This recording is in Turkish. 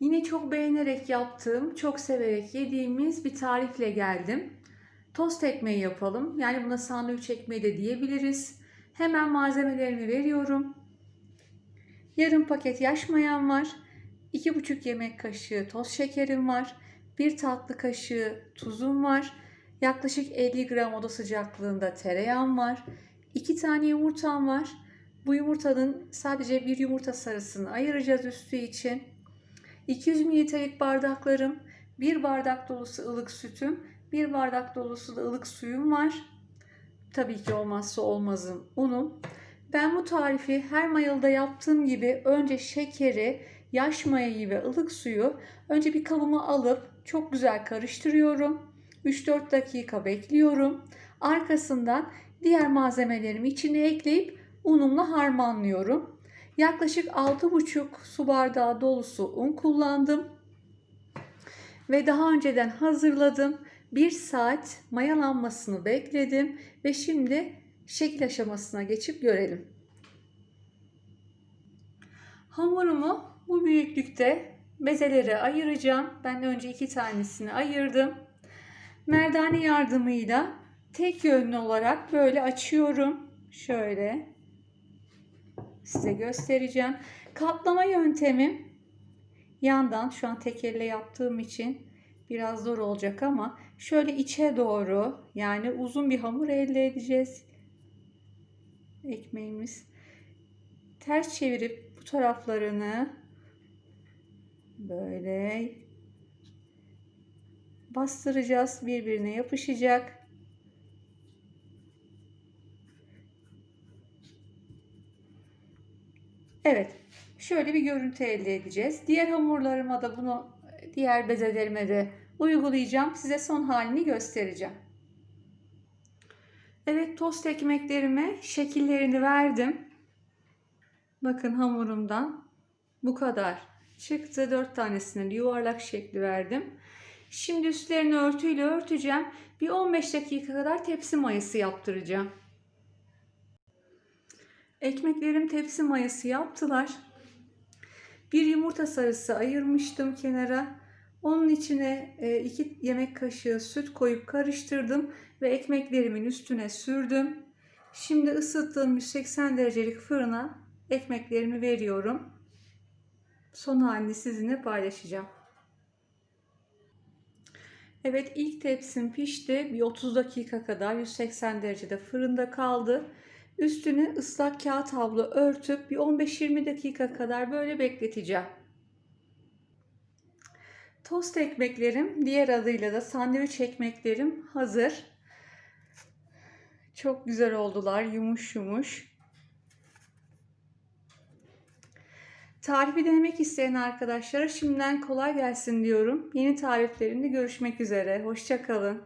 Yine çok beğenerek yaptığım, çok severek yediğimiz bir tarifle geldim. Tost ekmeği yapalım. Yani buna sandviç ekmeği de diyebiliriz. Hemen malzemelerimi veriyorum. Yarım paket yaş mayam var. 2,5 yemek kaşığı toz şekerim var. 1 tatlı kaşığı tuzum var. Yaklaşık 50 gram oda sıcaklığında tereyağım var. 2 tane yumurtam var. Bu yumurtanın sadece bir yumurta sarısını ayıracağız üstü için. 200 mililitrelik bardaklarım, 1 bardak dolusu ılık sütüm, 1 bardak dolusu da ılık suyum var. Tabii ki olmazsa olmazım unum. Ben bu tarifi her mayalıda yaptığım gibi önce şekeri, yaş mayayı ve ılık suyu önce bir kabıma alıp çok güzel karıştırıyorum. 3-4 dakika bekliyorum. Arkasından diğer malzemelerimi içine ekleyip unumla harmanlıyorum. Yaklaşık 6,5 su bardağı dolusu un kullandım. Ve daha önceden hazırladım. 1 saat mayalanmasını bekledim ve şimdi şekil aşamasına geçip görelim. Hamurumu bu büyüklükte bezelere ayıracağım. Ben önce iki tanesini ayırdım. Merdane yardımıyla tek yönlü olarak böyle açıyorum. Şöyle size göstereceğim. Katlama yöntemim yandan şu an tek elle yaptığım için biraz zor olacak ama şöyle içe doğru yani uzun bir hamur elde edeceğiz. Ekmeğimiz ters çevirip bu taraflarını böyle bastıracağız. Birbirine yapışacak. Evet. Şöyle bir görüntü elde edeceğiz. Diğer hamurlarıma da bunu diğer bezelerime de uygulayacağım. Size son halini göstereceğim. Evet tost ekmeklerime şekillerini verdim. Bakın hamurumdan bu kadar çıktı. Dört tanesine yuvarlak şekli verdim. Şimdi üstlerini örtüyle örteceğim. Bir 15 dakika kadar tepsi mayası yaptıracağım. Ekmeklerim tepsi mayası yaptılar. Bir yumurta sarısı ayırmıştım kenara. Onun içine 2 yemek kaşığı süt koyup karıştırdım ve ekmeklerimin üstüne sürdüm. Şimdi ısıttığım 180 derecelik fırına ekmeklerimi veriyorum. Son halini sizinle paylaşacağım. Evet ilk tepsim pişti. Bir 30 dakika kadar 180 derecede fırında kaldı. Üstünü ıslak kağıt havlu örtüp bir 15-20 dakika kadar böyle bekleteceğim. Tost ekmeklerim, diğer adıyla da sandviç ekmeklerim hazır. Çok güzel oldular, yumuş yumuş. Tarifi denemek isteyen arkadaşlara şimdiden kolay gelsin diyorum. Yeni tariflerimde görüşmek üzere. Hoşçakalın.